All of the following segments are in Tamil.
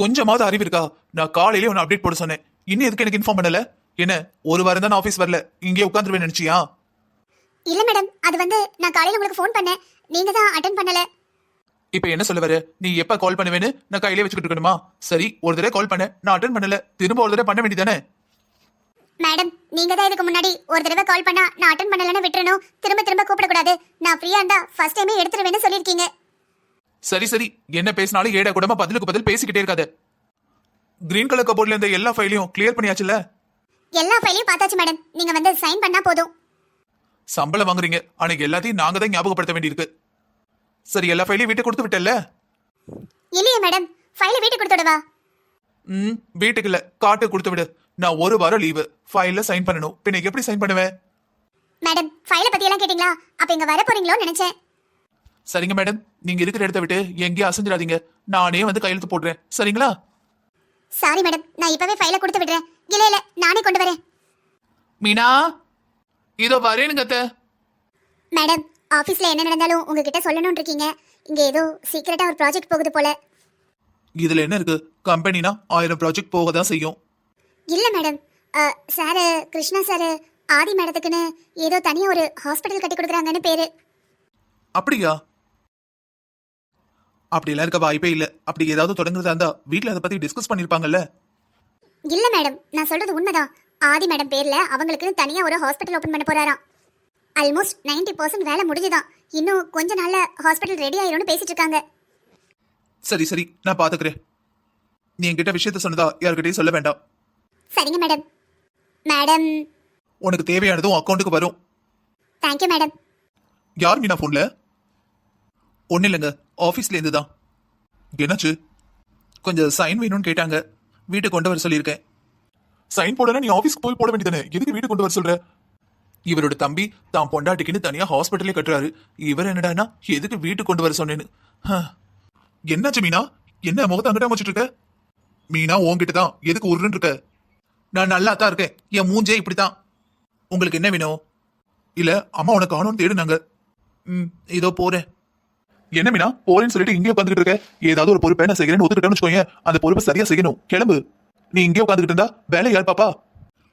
கொஞ்சமாவது அறிவு இருக்கா? நான் காலையிலே உன்னை அப்டேட் போட சொன்னேன். இன்னும் எதுக்கு எனக்கு இன்ஃபார்ம் பண்ணல? என்ன ஒரு வாரம் தான் ஆஃபீஸ் வரல. இங்கே உட்காந்துருவேன் நினைச்சியா? இல்ல மேடம் அது வந்து நான் காலையில உங்களுக்கு ஃபோன் பண்ணேன். நீங்க தான் அட்டன் பண்ணல. இப்ப என்ன சொல்ல வர? நீ எப்ப கால் பண்ணுவேன்னு நான் கையிலே வச்சுக்கிட்டு இருக்கணுமா? சரி ஒரு தடவை கால் பண்ண. நான் அட்டன் பண்ணல. திரும்ப ஒரு தடவை பண்ண வேண்டியதானே மேடம் நீங்க தான் இதுக்கு முன்னாடி ஒரு தடவை கால் பண்ணா நான் அட்டன் பண்ணலன்னு விட்டுறணும். திரும்ப திரும்ப கூப்பிடக்கூடாது. நான் ஃப்ரீயா இருந்தா ஃபர்ஸ்ட் டைமே எடுத்துருவேன்னு சொல்லியிருக்கீங்க. சரி சரி. என்ன பேசினாலும் ஏடா கூடமா பதிலுக்கு பதில் பேசிக்கிட்டே இருக்காத. கிரீன் கலர் கபோர்ட்ல இருந்த எல்லா ஃபைலையும் கிளியர் பண்ணியாச்சுல எல்லா ஃபைலையும் பார்த்தாச்சு மேடம் நீங்க வந்து சைன் பண்ணா போதும். சம்பளம் வாங்குறீங்க. ஆனா எல்லாத்தையும் நாங்க தான் ஞாபகப்படுத்த வேண்டியிருக்கு. சரி எல்லா ஃபைலையும் வீட்டுக்கு கொடுத்து விட்டல இல்லையே மேடம் ஃபைலை வீட்டுக்கு கொடுத்துடவா ம் வீட்டுக்கு இல்ல. காட்டுக்கு கொடுத்து விடு. நான் ஒரு வாரம் லீவு ஃபைல்ல சைன் பண்ணணும். பின்ன எப்படி சைன் பண்ணுவேன் மேடம் ஃபைலை பத்தி எல்லாம் கேட்டிங்களா? அப்ப இங்க வர போறீங்களோன்னு நினைச்சேன். சரிங்க மேடம் நீங்க இருக்கிற இடத்த விட்டு எங்கேயும் அசைஞ்சிடாதீங்க நானே வந்து கையெழுத்து போடுறேன் சரிங்களா? சாரி மேடம் நான் இப்பவே ஃபைலை கொடுத்து விடுறேன். இல்ல இல்ல. நானே கொண்டு வரேன். மீனா? இதோ வரேனுங்க அத்தை. மேடம் ஆபீஸ்ல என்ன நடந்தாலும் உங்ககிட்ட சொல்லணும்னு இருக்கீங்க. இங்க ஏதோ சீக்கிரட்டா ஒரு ப்ராஜெக்ட் போகுது போல. இதுல என்ன இருக்கு? கம்பெனினா ஆயிரம் ப்ராஜெக்ட் போக தான் செய்யும். இல்ல madam sir Krishna sir Aadhi மேடத்துக்குன்னு ஏதோ தனியா ஒரு ஹாஸ்பிட்டல் கட்டி கொடுக்குறாங்கன்னு பேரு. அப்படியா? அப்படியெல்லாம் இருக்க வாய்ப்பே இல்ல. அப்படி ஏதாவது தொடங்குறதா இருந்தா வீட்ல அதை பத்தி டிஸ்கஸ் பண்ணிருப்பாங்கல்ல? இல்ல மேடம் நான் சொல்றது உண்மைதான். ஆதி மேடம் பேர்ல அவங்களுக்குன்னு தனியா ஒரு ஹாஸ்பிட்டல் ஓபன் பண்ண போறாராம். ஆல்மோஸ்ட் 90% பர்சன்ட் வேலை முடிஞ்சுதான். இன்னும் கொஞ்ச நாள்ல ஹாஸ்பிட்டல் ரெடி ஆயிரும்னு பேசிட்டு இருக்காங்க. சரி சரி. நான் பாத்துக்கிறேன். நீ என்கிட்ட விஷயத்த சொன்னதா யார்கிட்டயும் சொல்ல வேண்டாம். சரிங்க மேடம் மேடம் உனக்கு தேவையானதும் அக்கௌண்ட்டுக்கு வரும். தேங்க்யூ மேடம் யார் மீனா போன்ல ஒன்னும் இல்லைங்க. ஆஃபீஸ்லேருந்து தான் என்னாச்சு? கொஞ்சம் சைன் வேணும்னு கேட்டாங்க. வீட்டுக்கு கொண்டு வர சொல்லியிருக்கேன். சைன் போடனா நீ ஆஃபீஸ்க்கு போய் போட வேண்டியதானே எதுக்கு வீட்டுக்கு கொண்டு வர சொல்ற? இவரோட தம்பி தான் பொண்டாட்டிக்குன்னு தனியா ஹாஸ்பிட்டலே கட்டுறாரு. இவர் என்னடானா எதுக்கு வீட்டுக்கு கொண்டு வர சொன்னேன்னு? என்னாச்சு மீனா? என்ன முகத்தை அங்கிட்ட வச்சுட்டு இருக்க மீனா உன்கிட்ட தான் எதுக்கு உருன்னு இருக்க நான் நல்லா தான் இருக்கேன். என் மூஞ்சே இப்படித்தான். உங்களுக்கு என்ன வேணும்? இல்ல அம்மா உனக்கு காணும்னு தேடுனாங்க. ம் இதோ போறேன். என்ன மீனா? போறேன்னு சொல்லிட்டு இங்கே உட்காந்துட்டு இருக்க? ஏதாவது ஒரு பொறுப்பை நான் செய்கிறேன்னு ஒத்துக்கிட்டேன்னு வச்சுக்கோங்க அந்த பொறுப்பை சரியா செய்யணும். கிளம்பு. நீ இங்கே உட்காந்துக்கிட்டு இருந்தா வேலை யார் பாப்பா?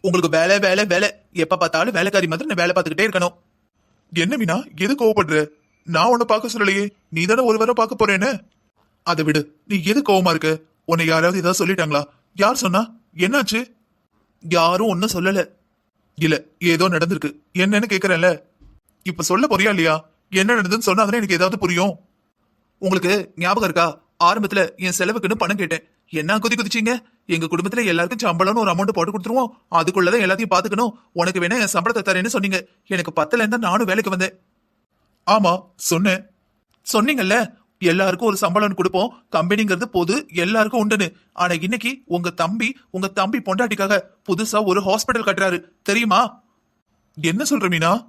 உங்களுக்கு வேலை வேலை வேலை. எப்ப பார்த்தாலும் வேலைக்காரி மாதிரி நான் வேலை பார்த்துக்கிட்டே இருக்கணும். என்ன மீனா? எது கோவப்படுற? நான் உன்னை பார்க்க சொல்லலையே. நீ தானே ஒரு வாரம் பார்க்க போறேன்னு? அதை விடு. நீ எது கோவமா இருக்க? உன்னை யாராவது ஏதாவது சொல்லிட்டாங்களா? யார் சொன்னா? என்னாச்சு? யாரும் ஒன்னும் சொல்லல. இல்ல ஏதோ நடந்திருக்கு. என்னன்னு கேக்குறேன்ல. இப்ப சொல்ல போறியா இல்லையா? என்ன நடந்ததுன்னு சொன்னா எனக்கு ஏதாவது புரியும்? உங்களுக்கு ஞாபகம் இருக்கா? ஆரம்பத்துல என் செலவுக்குன்னு பணம் கேட்டேன். என்ன குதி குதிச்சீங்க? எங்க குடும்பத்துல எல்லாருக்கும் சம்பளம்னு ஒரு அமௌண்ட் போட்டு கொடுத்துருவோம். அதுக்குள்ளதான் எல்லாத்தையும் பாத்துக்கணும் உனக்கு வேணா என் சம்பளத்தை தரேன்னு சொன்னீங்க. எனக்கு பத்தல இருந்தா நானும் வேலைக்கு வந்தேன். ஆமா சொன்னேன். சொன்னீங்கல்ல எல்லாருக்கும் ஒரு சம்பளம் கொடுப்போம். கம்பெனிங்கிறது பொது எல்லாருக்கும் உண்டுன்னு. ஆனா இன்னைக்கு உங்க தம்பி உங்க தம்பி பொண்டாட்டிக்காக புதுசா ஒரு ஹாஸ்பிட்டல் கட்டுறாரு. தெரியுமா? என்ன சொல்ற மீனா?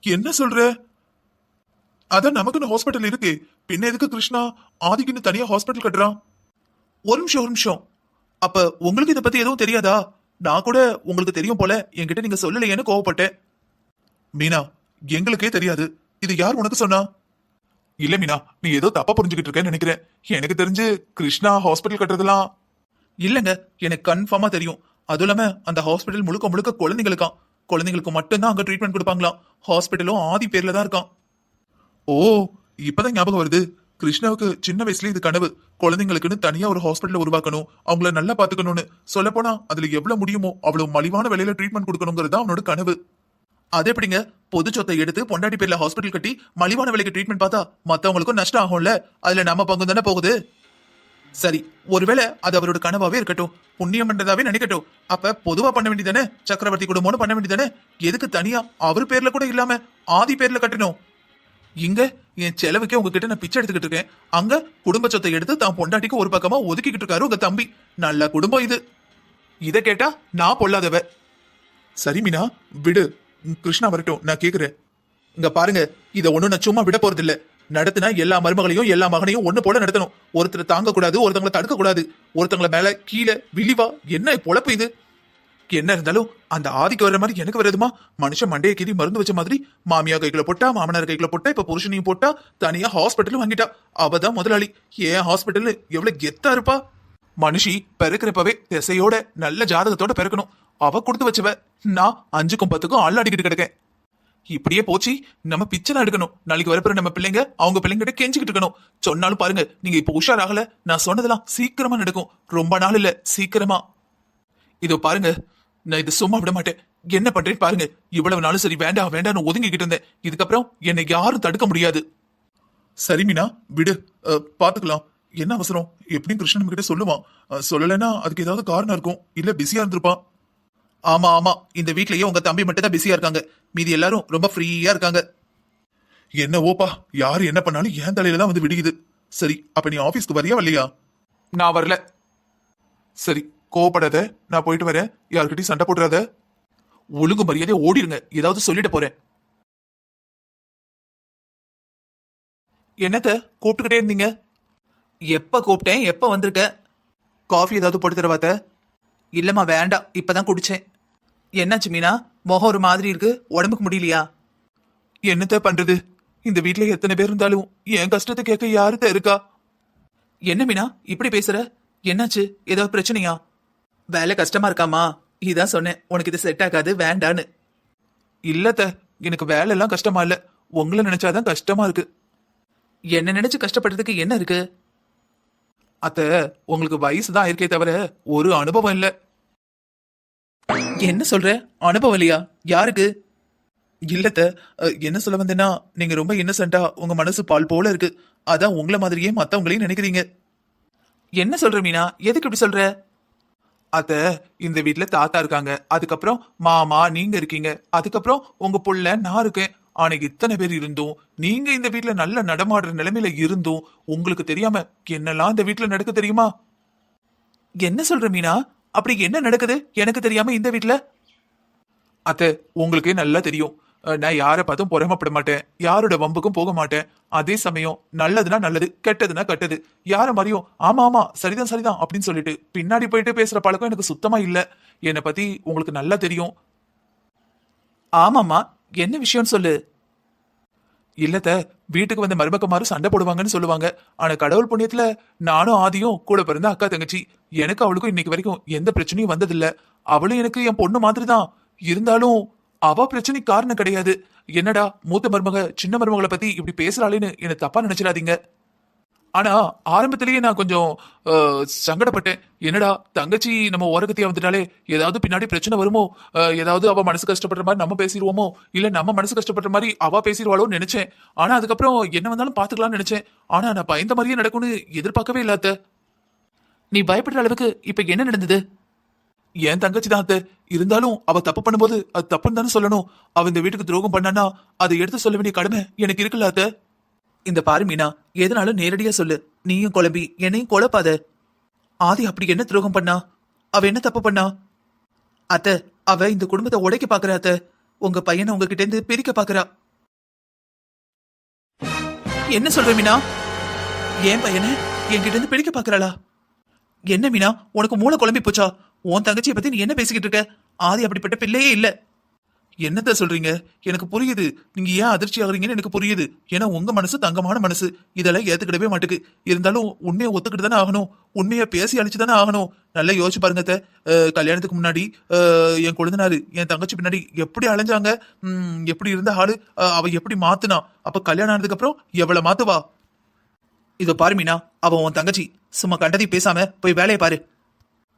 என்ன சொல்ற? அதான் நமக்குன்னு ஹாஸ்பிட்டல் இருக்கு. பின்ன எதுக்கு கிருஷ்ணா? ஆதிக்குன்னு தனியா ஹாஸ்பிட்டல் கட்டுறான். ஒரு நிமிஷம் ஒரு நிமிஷம். அப்ப உங்களுக்கு இதை பத்தி எதுவும் தெரியாதா? நான் கூட உங்களுக்கு தெரியும் போல என்கிட்ட நீங்க சொல்லலையேன்னு கோவப்பட்டேன். மீனா எங்களுக்கே தெரியாது. இது யார் உனக்கு சொன்னா? இல்ல மீனா நீ ஏதோ தப்பா புரிஞ்சுக்கிட்டு இருக்கேன்னு நினைக்கிறேன். எனக்கு தெரிஞ்சு கிருஷ்ணா ஹாஸ்பிட்டல் கட்டுறதெல்லாம் இல்லங்க எனக்கு கன்ஃபார்மா தெரியும். அதுவும் இல்லாம அந்த ஹாஸ்பிட்டல் முழுக்க முழுக்க குழந்தைங்களுக்காம். குழந்தைங்களுக்கு மட்டும்தான் அங்க ட்ரீட்மெண்ட் கொடுப்பாங்களாம். ஹாஸ்பிட்டலும் ஆதி பேர்ல தான் இருக்கான் ஓ இப்பதான் ஞாபகம் வருது. கிருஷ்ணாவுக்கு சின்ன வயசுல இது கனவு. குழந்தைங்களுக்குன்னு தனியா ஒரு ஹாஸ்பிட்டல் உருவாக்கணும். அவங்கள நல்லா பாத்துக்கணும்னு சொல்ல போனா அதுல எவ்வளவு முடியுமோ அவ்வளவு மலிவான விலையில ட்ரீட்மெண்ட் கொடுக்கணுங்கிறது தான் அவனோட கனவு. அது எப்படிங்க? பொது சொத்தை எடுத்து பொண்டாட்டி பேர்ல ஹாஸ்பிட்டல் கட்டி மலிவான விலைக்கு ட்ரீட்மெண்ட் பார்த்தா மத்தவங்களுக்கும் நஷ்டம் ஆகும்ல? அதுல நம்ம பங்கு தானே போகுது? சரி ஒருவேளை அது அவரோட கனவாவே இருக்கட்டும். புண்ணியம் பண்றதாவே நினைக்கட்டும். அப்ப பொதுவா பண்ண வேண்டியதானே சக்கரவர்த்தி குடும்பம்னு பண்ண வேண்டியதானே எதுக்கு தனியா? அவர் பேர்ல கூட இல்லாம ஆதி பேர்ல கட்டணும். இங்க என் செலவுக்கே உங்ககிட்ட நான் பிச்சை எடுத்துக்கிட்டு இருக்கேன். அங்க குடும்ப சொத்தை எடுத்து தான் பொண்டாட்டிக்கு ஒரு பக்கமா ஒதுக்கிக்கிட்டு இருக்காரு உங்க தம்பி. நல்ல குடும்பம் இது. இதை கேட்டா நான் பொல்லாதவ. சரி மீனா விடு. கிருஷ்ணா வரட்டும் நான் கேக்குறேன். இங்க பாருங்க இதை ஒண்ணும் நான் சும்மா விட போறது இல்ல நடத்தினா எல்லா மருமகளையும் எல்லா மகனையும் ஒண்ணு போல நடத்தணும். ஒருத்தரை தாங்க கூடாது ஒருத்தங்களை தடுக்க கூடாது ஒருத்தங்களை மேல கீழே விழிவா என்ன பொழப்பு இது? என்ன இருந்தாலும் அந்த ஆதிக்கு வர மாதிரி எனக்கு வருதுமா? மனுஷன் மண்டையை கீறி மருந்து வச்ச மாதிரி மாமியா கைக்குள்ள போட்டா மாமனார் கைக்குள்ள போட்டா இப்ப புருஷனையும் போட்டா தனியா ஹாஸ்பிட்டலும் வாங்கிட்டா. அவ தான் முதலாளி. ஏன் ஹாஸ்பிட்டல் எவ்வளவு கெத்தா இருப்பா? மனுஷி பிறக்கிறப்பவே திசையோட நல்ல ஜாதகத்தோட பிறக்கணும். அவ கொடுத்து வச்சவ நான் அஞ்சுக்கும் பத்துக்கும் அல்லாடிக்கிட்டு கிடக்கேன். இப்படியே போச்சு நம்ம பிச்சை தான் எடுக்கணும். நாளைக்கு வரப்போற நம்ம பிள்ளைங்க அவங்க பிள்ளைங்கிட்ட கெஞ்சிக்கிட்டு இருக்கணும். சொன்னாலும் பாருங்க நீங்க இப்ப உஷாராகல நான் சொன்னதெல்லாம் சீக்கிரமா நடக்கும். ரொம்ப நாள் இல்ல சீக்கிரமா. இதோ பாருங்க நான் இதை சும்மா விட மாட்டேன். என்ன பண்றேன்னு பாருங்க. இவ்வளவு நாளும் சரி வேண்டாம் வேண்டாம்னு ஒதுங்கிக்கிட்டு இருந்தேன். இதுக்கப்புறம் என்னை யாரும் தடுக்க முடியாது. சரி மீனா விடு. பாத்துக்கலாம். என்ன அவசரம்? எப்படியும் கிருஷ்ணன் கிட்ட சொல்லுவான். சொல்லலைன்னா அதுக்கு ஏதாவது காரணம் இருக்கும். இல்ல பிஸியா இருந்திருப்பான். ஆமா ஆமா. இந்த வீட்லயே உங்க தம்பி மட்டும் தான் பிஸியா இருக்காங்க. மீதி எல்லாரும் ரொம்ப ஃப்ரீயா இருக்காங்க. என்ன ஓப்பா யாரு என்ன பண்ணாலும் ஏன் தலையில தான் வந்து விடியுது. சரி அப்ப நீ ஆபீஸ்க்கு வரியா வரலையா? நான் வரல. சரி. கோவப்படாத நான் போயிட்டு வரேன். யார்கிட்டயும் சண்டை போட்டுறாத. ஒழுங்கு மரியாதை ஓடிடுங்க ஏதாவது சொல்லிட்டு போறேன். என்னத்த கூப்பிட்டுக்கிட்டே இருந்தீங்க? எப்ப கூப்பிட்டேன்? எப்ப வந்திருக்க? காஃபி ஏதாவது போட்டு தரவாத்த இல்லம்மா வேண்டாம் இப்பதான் குடிச்சேன். என்னாச்சு மீனா? முகம் ஒரு மாதிரி இருக்கு. உடம்புக்கு முடியலையா? என்னத்த பண்றது? இந்த வீட்ல எத்தனை பேர் இருந்தாலும் என் கஷ்டத்தை கேட்க யாருத்த இருக்கா? என்ன மீனா? இப்படி பேசுற? என்னாச்சு? ஏதாவது பிரச்சனையா? வேலை கஷ்டமா இருக்காமா இதான் சொன்னேன். உனக்கு இது செட் ஆகாது வேண்டான்னு. இல்லத்த எனக்கு வேலை எல்லாம் கஷ்டமா இல்ல. உங்களை நினைச்சாதான் கஷ்டமா இருக்கு. என்ன நினைச்சு கஷ்டப்படுறதுக்கு என்ன இருக்கு? அத்த உங்களுக்கு வயசு தான் இருக்கே தவிர ஒரு அனுபவம் இல்ல. என்ன சொல்ற? அனுபவம் இல்லையா? யாருக்கு? இல்லத்த என்ன சொல்ல வந்தேன்னா நீங்க ரொம்ப இன்னசென்ட்டா உங்க மனசு பால் போல இருக்கு. அதான் உங்களை மாதிரியே மத்தவங்களையும் நினைக்கிறீங்க. என்ன சொல்ற மீனா? எதுக்கு இப்படி சொல்ற? அத்த இந்த வீட்ல தாத்தா இருக்காங்க. அதுக்கப்புறம் மாமா நீங்க இருக்கீங்க. அதுக்கப்புறம் உங்க புள்ள நான் இருக்கேன். ஆனா இத்தனை பேர் இருந்தும் நீங்க இந்த வீட்டுல நல்ல நடமாடுற நிலைமையில இருந்தும் உங்களுக்கு தெரியாம என்னெல்லாம் இந்த வீட்டுல நடக்க தெரியுமா? என்ன சொல்ற மீனா? அப்படி என்ன நடக்குது? எனக்கு தெரியாம இந்த வீட்டுல அத்த உங்களுக்கே நல்லா தெரியும். நான் யாரை பார்த்தும் பொறாமப்பட மாட்டேன். யாரோட வம்புக்கும் போக மாட்டேன். அதே சமயம் நல்லதுன்னா நல்லது கெட்டதுன்னா கெட்டது. யார மாதிரியும் ஆமா ஆமா சரிதான் சரிதான் அப்படின்னு சொல்லிட்டு பின்னாடி போயிட்டு பேசுற பழக்கம் எனக்கு சுத்தமா இல்ல. என்னை பத்தி உங்களுக்கு நல்லா தெரியும். ஆமாம்மா என்ன விஷயம்னு சொல்லு. இல்லத்த வீட்டுக்கு வந்த மருமக்கமாரும் சண்டை போடுவாங்கன்னு சொல்லுவாங்க. ஆனா கடவுள் புண்ணியத்துல நானும் ஆதியும் கூட பிறந்த அக்கா தங்கச்சி. எனக்கு அவளுக்கும் இன்னைக்கு வரைக்கும் எந்த பிரச்சனையும் வந்ததில்ல. அவளும் எனக்கு என் பொண்ணு மாதிரி தான் இருந்தாலும் அவ பிரச்சனைக்கு காரணம் கிடையாது. என்னடா மூத்த மருமக சின்ன மருமகளை பத்தி இப்படி பேசுறாளேன்னு என்ன தப்பா நினைச்சிடாதீங்க. ஆனா ஆரம்பத்திலேயே நான் கொஞ்சம் சங்கடப்பட்டேன். என்னடா தங்கச்சி நம்ம ஓரகத்தையா வந்துட்டாலே ஏதாவது பின்னாடி பிரச்சனை வருமோ? ஏதாவது அவ மனசு கஷ்டப்படுற மாதிரி நம்ம பேசிடுவோமோ? இல்ல நம்ம மனசு கஷ்டப்படுற மாதிரி அவ பேசிடுவாளோன்னு நினைச்சேன். ஆனா அதுக்கப்புறம் என்ன வந்தாலும் பாத்துக்கலாம்னு நினைச்சேன். ஆனா நான் பயந்த மாதிரியே நடக்கும்னு எதிர்பார்க்கவே இல்லாத நீ பயப்படுற அளவுக்கு இப்ப என்ன நடந்தது? என் தங்கச்சி தான் அத்தை. இருந்தாலும் அவ தப்பு பண்ணும்போது அது தப்புன்னு தானே சொல்லணும். அவ இந்த வீட்டுக்கு துரோகம் பண்ணானா அதை எடுத்து சொல்ல வேண்டிய கடமை எனக்கு இருக்குல்ல அத்தை. இந்த பாரு மீனா எதனாலும் நேரடியா சொல்லு. நீயும் குழம்பி என்னையும் குழப்பாத ஆதி அப்படி என்ன துரோகம் பண்ணா? அவ என்ன தப்பு பண்ணா? அத்த அவ இந்த குடும்பத்தை உடைக்க பாக்குறா அத்த. உங்க பையனை உங்ககிட்ட இருந்து பிரிக்க பாக்குறா. என்ன சொல்ற மீனா? என் பையனை என்கிட்ட இருந்து பிரிக்க பாக்குறாளா? என்ன மீனா உனக்கு மூளை குழம்பி போச்சா? உன் தங்கச்சியை பத்தி நீ என்ன பேசிக்கிட்டு இருக்க? ஆதி அப்படிப்பட்ட பிள்ளையே இல்ல. என்னத்த சொல்றீங்க? எனக்கு புரியுது. நீங்க ஏன் அதிர்ச்சி ஆகுறீங்கன்னு எனக்கு புரியுது. ஏன்னா உங்க மனசு தங்கமான மனசு. இதெல்லாம் ஏத்துக்கிடவே மாட்டுக்கு. இருந்தாலும் உண்மையை ஒத்துக்கிட்டு தானே ஆகணும். உண்மையை பேசி அழிச்சு தானே ஆகணும். நல்லா யோசிச்சு பாருங்க கல்யாணத்துக்கு முன்னாடி என் கொழுந்தனாரு என் தங்கச்சி பின்னாடி எப்படி அலைஞ்சாங்க? எப்படி இருந்த ஆளு? அவ எப்படி மாத்துனா? அப்ப கல்யாணம் ஆனதுக்கு அப்புறம் எவ்வளவு மாத்துவா? இதோ பாரு மீனா. அவன் உன் தங்கச்சி. சும்மா கண்டதையும் பேசாம போய் வேலையை பாரு.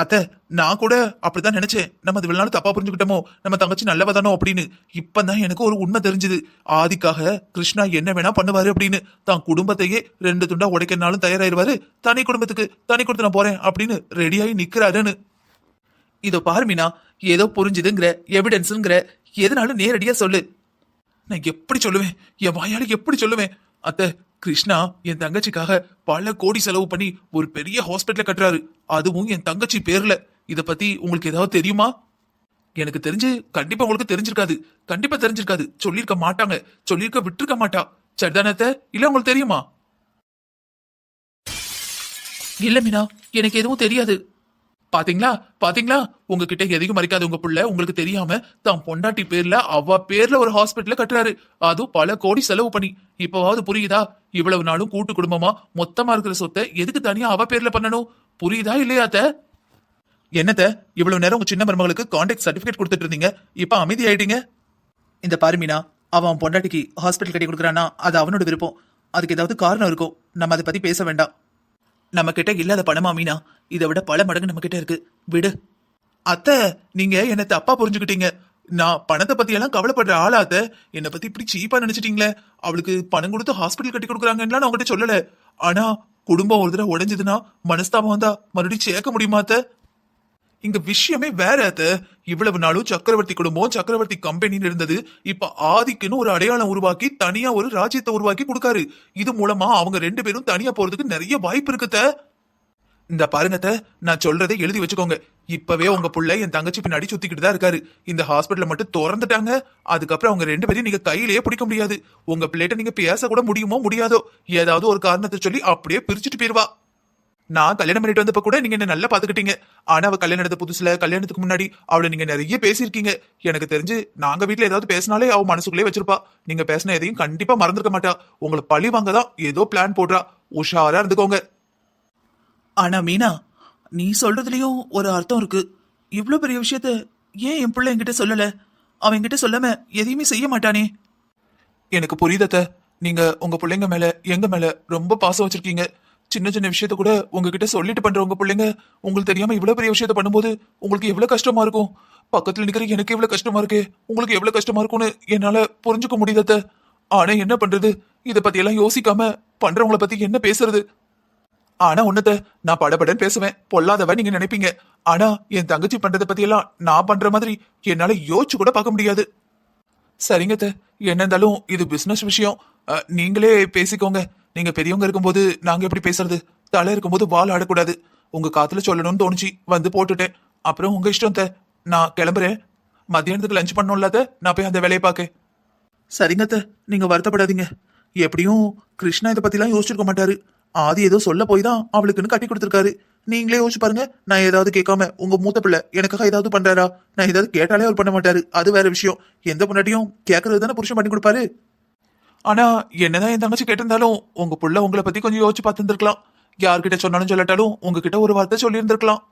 அத்த நான் கூட அப்படிதான் நினைச்சேன். நம்ம அது நாள் தப்பா புரிஞ்சுக்கிட்டோமோ? நம்ம தங்கச்சி நல்லவதானோ அப்படின்னு. இப்பதான் எனக்கு ஒரு உண்மை தெரிஞ்சது. ஆதிக்காக கிருஷ்ணா என்ன வேணா பண்ணுவாரு அப்படின்னு. தான் குடும்பத்தையே ரெண்டு துண்டா உடைக்கனாலும் தயாராயிருவாரு. தனி குடும்பத்துக்கு தனி கொடுத்து நான் போறேன் அப்படின்னு ரெடியாகி நிக்கிறாருன்னு. இதோ பாரு மீனா ஏதோ புரிஞ்சுதுங்கிற எவிடன்ஸுங்கிற எதனாலும் நேரடியா சொல்லு. நான் எப்படி சொல்லுவேன்? என் வாயால எப்படி சொல்லுவேன்? அத்தை கிருஷ்ணா என் தங்கச்சிக்காக பல கோடி செலவு பண்ணி ஒரு பெரிய ஹாஸ்பிட்டல் கட்டுறாரு. அதுவும் என் தங்கச்சி பேர்ல. இத பத்தி உங்களுக்கு ஏதாவது தெரியுமா? எனக்கு தெரிஞ்சு கண்டிப்பா உங்களுக்கு தெரிஞ்சிருக்காது. கண்டிப்பா தெரிஞ்சிருக்காது. சொல்லியிருக்க மாட்டாங்க. சொல்லியிருக்க விட்டுருக்க மாட்டா. சரிதானத்தை இல்ல உங்களுக்கு தெரியுமா? இல்ல மீனா. எனக்கு எதுவும் தெரியாது. பாத்தீங்களா? பாத்தீங்களா? உங்ககிட்ட எதையும் மறைக்காத உங்க புள்ள. உங்களுக்கு தெரியாம தான் பொண்டாட்டி பேர்ல அவ பேர்ல ஒரு ஹாஸ்பிட்டல கட்டுறாரு. அதுவும் பல கோடி செலவு பண்ணி. இப்பவாவது புரியுதா? இவ்வளவு நாளும் கூட்டு குடும்பமா மொத்தமா இருக்கிற சொத்தை எதுக்கு தனியா அவ பேர்ல பண்ணணும்? புரியுதா இல்லையா அத்தை? என்னத்த? இவ்வளவு நேரம் உங்க சின்ன மருமகளுக்கு கான்டாக்ட் சர்டிபிகேட் கொடுத்துட்டு இருந்தீங்க. இப்ப அமைதி ஆயிட்டீங்க? இந்த பாருமீனா அவன் அவன் பொண்டாட்டிக்கு ஹாஸ்பிட்டல் கட்டி கொடுக்குறானா அது அவனோட விருப்பம். அதுக்கு ஏதாவது காரணம் இருக்கும் நம்ம அதை பத்தி பேச வேண்டாம். நம்ம கிட்ட இல்லாத பணமா மீனா? இதை விட பல மடங்கு நம்ம கிட்ட இருக்கு. விடு. அத்தை நீங்க என்ன தப்பா புரிஞ்சுக்கிட்டீங்க. நான் பணத்தை பத்தி எல்லாம் கவலைப்படுற ஆளாத்த அத்தை? என்னை பத்தி இப்படி சீப்பா நினைச்சிட்டீங்களே? அவளுக்கு பணம் கொடுத்து ஹாஸ்பிட்டல் கட்டி கொடுக்குறாங்கன்னு நான் உங்ககிட்ட சொல்லல. ஆனா குடும்பம் ஒரு தடவை உடைஞ்சதுன்னா மனஸ்தாபம் வந்தா மறுபடியும் சேர்க்க முடியுமா அத்தை? இந்த விஷயமே வேற அத்த. இவ்வளவு நாளும் சக்கரவர்த்தி குடும்பம் சக்கரவர்த்தி கம்பெனின்னு இருந்தது. இப்ப ஆதிக்குன்னு ஒரு அடையாளம் உருவாக்கி தனியா ஒரு ராஜ்யத்தை உருவாக்கி கொடுக்காரு. இது மூலமா அவங்க ரெண்டு பேரும் தனியா போறதுக்கு நிறைய வாய்ப்பு இருக்குத்த இந்த பாருங்கத்தை நான் சொல்றதை எழுதி வச்சுக்கோங்க. இப்பவே உங்க புள்ள என் தங்கச்சி பின்னாடி சுத்திக்கிட்டு தான் இருக்காரு. இந்த ஹாஸ்பிட்டல மட்டும் திறந்துட்டாங்க. அதுக்கப்புறம் அவங்க ரெண்டு பேரையும் நீங்க கையிலேயே பிடிக்க முடியாது. உங்க பிள்ளைகிட்ட நீங்க பேச கூட முடியுமோ முடியாதோ? ஏதாவது ஒரு காரணத்தை சொல்லி அப்படியே பிரிச்சுட்டு போயிருவா. நான் கல்யாணம் பண்ணிட்டு வந்தப்ப கூட நீங்க என்ன நல்லா பாத்துக்கிட்டீங்க. ஆனா அவ கல்யாணம் நடந்த புதுசுல கல்யாணத்துக்கு முன்னாடி அவளை நீங்க நிறைய பேசியிருக்கீங்க. எனக்கு தெரிஞ்சு நாங்க வீட்ல ஏதாவது பேசினாலே அவ மனசுக்குள்ளே வச்சிருப்பா. நீங்க பேசின எதையும் கண்டிப்பா மறந்துருக்க மாட்டா. உங்களை பழி வாங்க தான் ஏதோ பிளான் போடுறா. உஷாரா இருந்துக்கோங்க. ஆனா மீனா நீ சொல்றதுலயும் ஒரு அர்த்தம் இருக்கு. இவ்ளோ பெரிய விஷயத்த ஏன் என் பிள்ளை என்கிட்ட சொல்லல? அவன் என்கிட்ட சொல்லாம எதையுமே செய்ய மாட்டானே. எனக்கு புரியுதத்த நீங்க உங்க பிள்ளைங்க மேல எங்க மேல ரொம்ப பாசம் வச்சிருக்கீங்க. சின்ன சின்ன விஷயத்த கூட உங்ககிட்ட சொல்லிட்டு பண்ற உங்க பிள்ளைங்க உங்களுக்கு தெரியாம இவ்வளவு பெரிய விஷயத்த பண்ணும்போது உங்களுக்கு எவ்வளவு கஷ்டமா இருக்கும்? பக்கத்துல நிக்கிற எனக்கு எவ்வளவு கஷ்டமா இருக்கு? உங்களுக்கு எவ்வளவு கஷ்டமா இருக்கும்னு என்னால புரிஞ்சுக்க முடியாத ஆனா என்ன பண்றது? இத பத்தி எல்லாம் யோசிக்காம பண்றவங்கள பத்தி என்ன பேசுறது? ஆனா உன்னத நான் படபடன்னு பேசுவேன். பொல்லாதவன் நீங்க நினைப்பீங்க. ஆனா என் தங்கச்சி பண்றத பத்தி எல்லாம் நான் பண்ற மாதிரி என்னால யோசிச்சு கூட பார்க்க முடியாது. சரிங்க என்ன இருந்தாலும் இது பிசினஸ் விஷயம். நீங்களே பேசிக்கோங்க. நீங்க பெரியவங்க இருக்கும்போது நாங்க எப்படி பேசுறது? தலை இருக்கும்போது வால் ஆடக்கூடாது. உங்க காத்துல சொல்லணும்னு தோணுச்சு வந்து போட்டுட்டேன். அப்புறம் உங்க இஷ்டம் அத்தை. நான் கிளம்புறேன். மத்தியானத்துக்கு லஞ்ச் பண்ணணும்ல நான் போய் அந்த வேலையை பார்க்க சரிங்க அத்தை. நீங்க வருத்தப்படாதீங்க. எப்படியும் கிருஷ்ணா இதை பத்திலாம் யோசிச்சிருக்க மாட்டாரு. ஆதி ஏதோ சொல்ல போய் தான் அவளுக்குன்னு கட்டி கொடுத்துருக்காரு. நீங்களே யோசிச்சு பாருங்க நான் ஏதாவது கேட்காம உங்க மூத்த பிள்ளை எனக்காக ஏதாவது பண்றாரா? நான் ஏதாவது கேட்டாலே அவர் பண்ண மாட்டாரு. அது வேற விஷயம். எந்த பொண்டாட்டியும் கேட்கறது தானே புருஷன் பண்ணி கொடுப்பாரு? ஆனா என்னதான் என் தங்கச்சி கேட்டிருந்தாலும் உங்க புள்ள உங்களை பத்தி கொஞ்சம் யோசிச்சு பார்த்துருந்துருக்கலாம். யார்கிட்ட சொன்னாலும் சொல்லட்டாலும் உங்ககிட்ட ஒரு வார்த்தை சொல்லியிருந்திருக்கலாம்.